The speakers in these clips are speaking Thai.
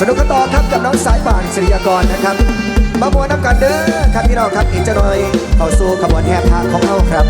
สนุกกันต่อครับกับน้องสายป่านศิริยากรนะครับ มามวนน้ำกันเด้อครับพี่น้องครับอีกจะหน่อยเข้าสู่ขบวนแห่พาของเราครับ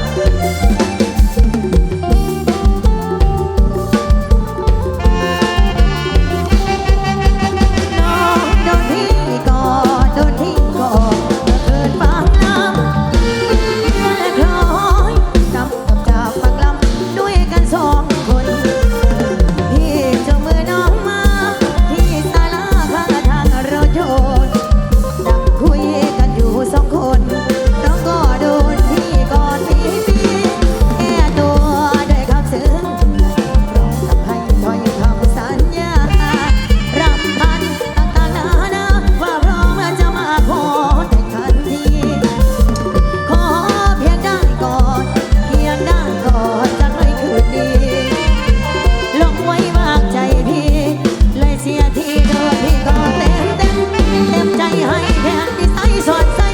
ที่ก็เต็มเต็มเต็มใจให้แค่ที่ใส่สดใส